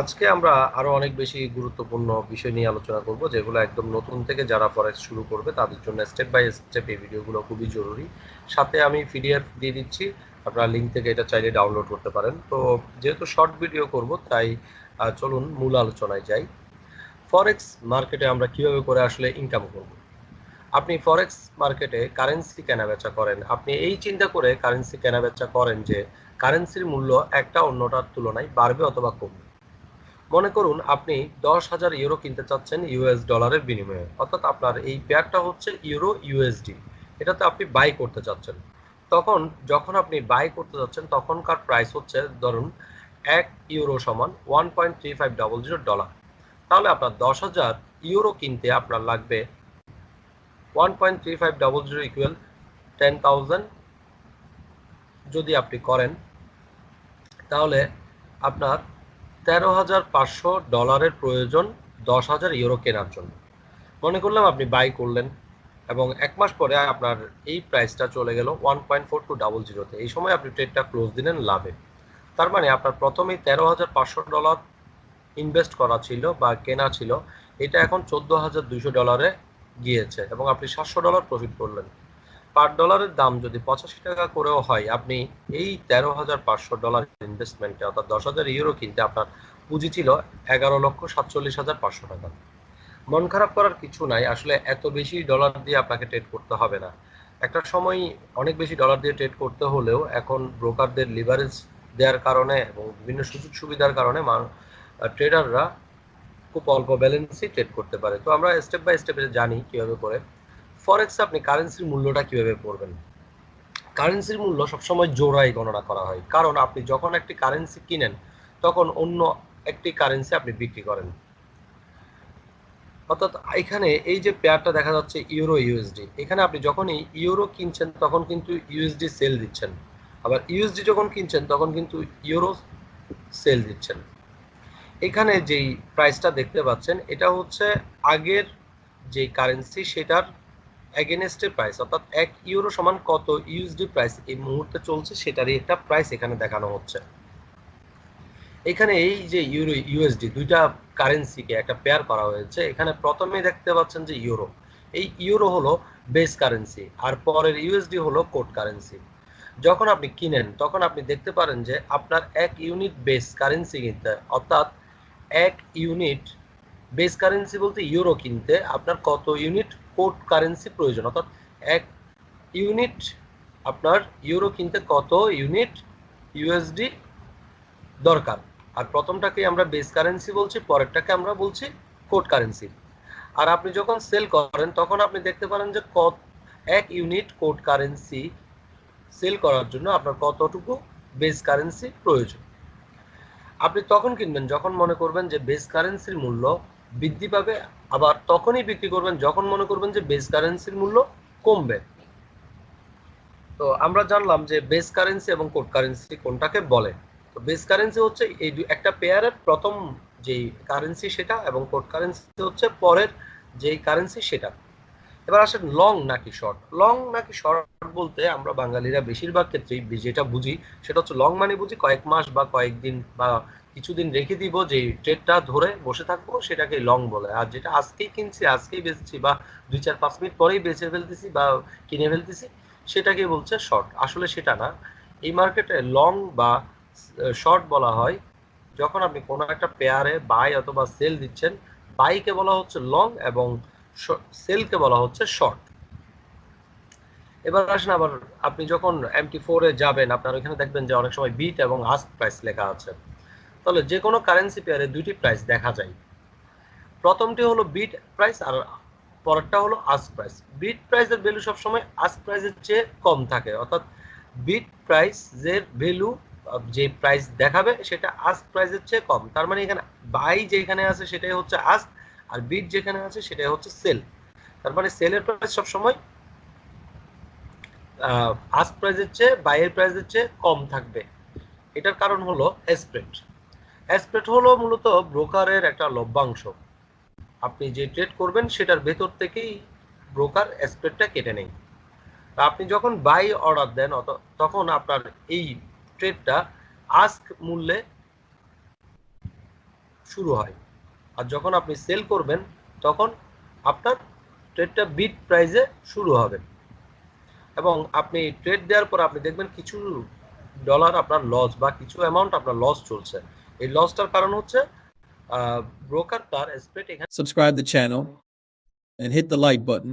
আজকে আমরা আরও অনেক বেশি গুরুত্বপূর্ণ বিষয় নিয়ে আলোচনা করব, যেগুলো একদম নতুন থেকে যারা ফরেক্স শুরু করবে তাদের জন্য স্টেপ বাই স্টেপ এই ভিডিওগুলো খুবই জরুরি। সাথে আমি পিডিএফ দিয়ে দিচ্ছি, আপনারা লিঙ্ক থেকে এটা চাইলে ডাউনলোড করতে পারেন। তো যেহেতু শর্ট ভিডিও করব, তাই চলুন মূল আলোচনায় যাই। ফরেক্স মার্কেটে আমরা কীভাবে করে আসলে ইনকাম করব? আপনি ফরেক্স মার্কেটে কারেন্সি কেনাবেচা করেন, আপনি এই চিন্তা করে কারেন্সি কেনাবেচা করেন যে কারেন্সির মূল্য একটা অন্যটার তুলনায় বাড়বে অথবা কমবে। মনে করুন আপনি দশ হাজার ইউরো কিনতে চাচ্ছেন ইউএস ডলারের বিনিময়ে, অর্থাৎ আপনার এই পেয়ারটা হচ্ছে ইউরো ইউএসডি এটাতে আপনি বাই করতে চাচ্ছেন। তখন যখন আপনি বাই করতে যাচ্ছেন, তখনকার প্রাইস হচ্ছে ধরুন এক ইউরো সমান one point three five double zero dollar তাহলে আপনার দশ হাজার ইউরো কিনতে আপনার লাগবে one point three five double zero equal ten thousand যদি আপনি করেন, তাহলে আপনার তেরো হাজার পাঁচশো ডলারের প্রয়োজন দশ হাজার ইউরো কেনার জন্য। মনে করলাম আপনি বাই করলেন এবং এক মাস পরে আপনার এই প্রাইসটা চলে গেল one point four two double জিরোতে এই সময় আপনি ট্রেডটা ক্লোজ দিলেন লাভে। তার মানে আপনার প্রথমেই তেরো হাজার পাঁচশো ডলার ইনভেস্ট করা ছিল বা কেনা ছিল। এটা এখন চোদ্দ হাজার দুইশো ডলারে গিয়েছে এবং আপনি সাতশো ডলার প্রফিট করলেন। পার ডলারের দাম যদি পঁচাশি টাকা করেও হয়, আপনি এই তেরো হাজার পাঁচশো ডলার ইনভেস্টমেন্টে অর্থাৎ দশ হাজার ইউরো কিনতে আপনার পুঁজি ছিল এগারো লক্ষ সাতচল্লিশ হাজার পাঁচশো টাকা। মন খারাপ করার কিছু নাই, আসলে এত বেশি ডলার দিয়ে আপনাকে ট্রেড করতে হবে না। একটা সময় অনেক বেশি ডলার দিয়ে ট্রেড করতে হলেও এখন ব্রোকারদের লিভারেজ দেওয়ার কারণে এবং বিভিন্ন সুযোগ সুবিধার কারণে ট্রেডাররা খুব অল্প ব্যালেন্সই ট্রেড করতে পারে। তো আমরা স্টেপ বাই স্টেপে জানি কীভাবে করে। ফরেক্সে আপনি কারেন্সির মূল্যটা কীভাবে পড়বেন? কারেন্সির মূল্য সবসময় জোড়াই গণনা করা হয়। কারণ আপনি যখন একটি কারেন্সি কিনেন, তখন অন্য একটি কারেন্সি আপনি বিক্রি করেন। অর্থাৎ এখানে এই যে পেয়ারটা দেখা যাচ্ছে ইউরো ইউএসডি এখানে আপনি যখনই ইউরো কিনছেন, তখন কিন্তু ইউএসডি সেল দিচ্ছেন। আবার ইউএসডি যখন কিনছেন, তখন কিন্তু ইউরো সেল দিচ্ছেন। এখানে যেই প্রাইসটা দেখতে পাচ্ছেন, এটা হচ্ছে আগের যে কারেন্সি সেটার এগেনস্টের প্রাইস অর্থাৎ এক ইউরো সমান কত ইউএসডি প্রাইস এই মুহূর্তে চলছে, সেটারই একটা প্রাইস এখানে দেখানো হচ্ছে। এখানে এই যে ইউরো ইউএসডি দুইটা কারেন্সিকে একটা পেয়ার করা হয়েছে। এখানে প্রথমে দেখতে পাচ্ছেন যে ইউরো এই ইউরো হলো বেস কারেন্সি আর পরের ইউএসডি হলো কোড কারেন্সি যখন আপনি কিনেন, তখন আপনি দেখতে পারেন যে আপনার এক ইউনিট বেস কারেন্সি কিনতে, অর্থাৎ এক ইউনিট বেস কারেন্সি বলতে ইউরো কিনতে আপনার কত ইউনিট কোড কারেন্সি প্রয়োজন। অর্থাৎ এক ইউনিট আপনার ইউরো কিনতে কত ইউনিট ইউএসডি দরকার? আর প্রথমটাকে আমরা বেস কারেন্সি বলছি, পরেরটাকে আমরা বলছি কোড কারেন্সি আর আপনি যখন সেল করেন, তখন আপনি দেখতে পারেন যে কত, এক ইউনিট কোড কারেন্সি সেল করার জন্য আপনার কতটুকু বেস কারেন্সি প্রয়োজন। আপনি তখন কিনবেন, যখন মনে করবেন যে বেস কারেন্সির মূল্য বৃদ্ধি পাবে, আবার তখনই বিক্রি করবেন যখন মনে করবেন যে বেস কারেন্সির মূল্য কমবে। তো আমরা জানলাম যে বেস কারেন্সি এবং কোড কারেন্সি কোনটাকে বলে? তো বেস কারেন্সি হচ্ছে এই একটা পেয়ারের প্রথম যেই কারেন্সি সেটা এবং কোড কারেন্সি হচ্ছে পরের যেই কারেন্সি সেটা। এবার আসেন লং নাকি শর্ট লং নাকি শর্ট বলতে আমরা বাঙালিরা বেশিরভাগ ক্ষেত্রেই যেটা বুঝি সেটা হচ্ছে লং মানে বুঝি কয়েক মাস বা কয়েকদিন বা কিছুদিন রেখে দিব যে ট্রেডটা ধরে বসে থাকব সেটাকে লং বলে। আর যেটা আজকেই কিনছি, আজকেই বেচছি বা দুই চার পাঁচ মিনিট পরেই বেচে ফেলতেছি বা কিনে ফেলতেছি সেটাকে বলছে শর্ট আসলে সেটা না। এই মার্কেটে লং বা শর্ট বলা হয় যখন আপনি কোনো একটা পেয়ারে বাই অথবা সেল দিচ্ছেন বাইকে বলা হচ্ছে লং এবং সেলকে বলা হচ্ছে শর্ট এবার আসেন আবার আপনি যখন এমটি ফোরে যাবেন, আপনার ওইখানে দেখবেন যে অনেক সময় বিট এবং আস্ক প্রাইস লেখা আছে। তাহলে যে কোনো কারেন্সি পেয়ারে দুইটি প্রাইস দেখা যায়। প্রথমটি হলো বিট প্রাইস আর পরেরটা হলো আস্ক প্রাইস বিট প্রাইসের ভ্যালু সবসময় আস্ক প্রাইসের চেয়ে কম থাকে। অর্থাৎ বিট প্রাইসের ভ্যালু যে প্রাইস দেখাবে সেটা আস্ক প্রাইসের চেয়ে কম। তার মানে এখানে বাই যেখানে আছে সেটাই হচ্ছে আস্ক আর বিট যেখানে আছে সেটাই হচ্ছে সেল তার মানে সেলের প্রাইস সবসময় আস্ক প্রাইসের চেয়ে বাইয়ের প্রাইসের চেয়ে কম থাকবে। এটার কারণ হলো স্প্রেড স্প্রেড হলো মূলত ব্রোকারের একটা লভ্যাংশ। আপনি যে ট্রেড করবেন সেটার ভেতর থেকেই ব্রোকার স্প্রেডটা কেটে নেয়। আপনি যখন বাই অর্ডার দেন তখন আপনার এই ট্রেডটা আস্ক মূল্যে শুরু হয়। আর যখন আপনি সেল করবেন, তখন আপনার ট্রেডটা বিট প্রাইজে শুরু হবে। এবং আপনি ট্রেড দেওয়ার পর আপনি দেখবেন কিছু ডলার আপনার লস বা কিছু অ্যামাউন্ট আপনার লস চলছে। এই লসটার কারণ হচ্ছে ব্রোকার তার স্প্রেড এখানে subscribe the channel and hit the like button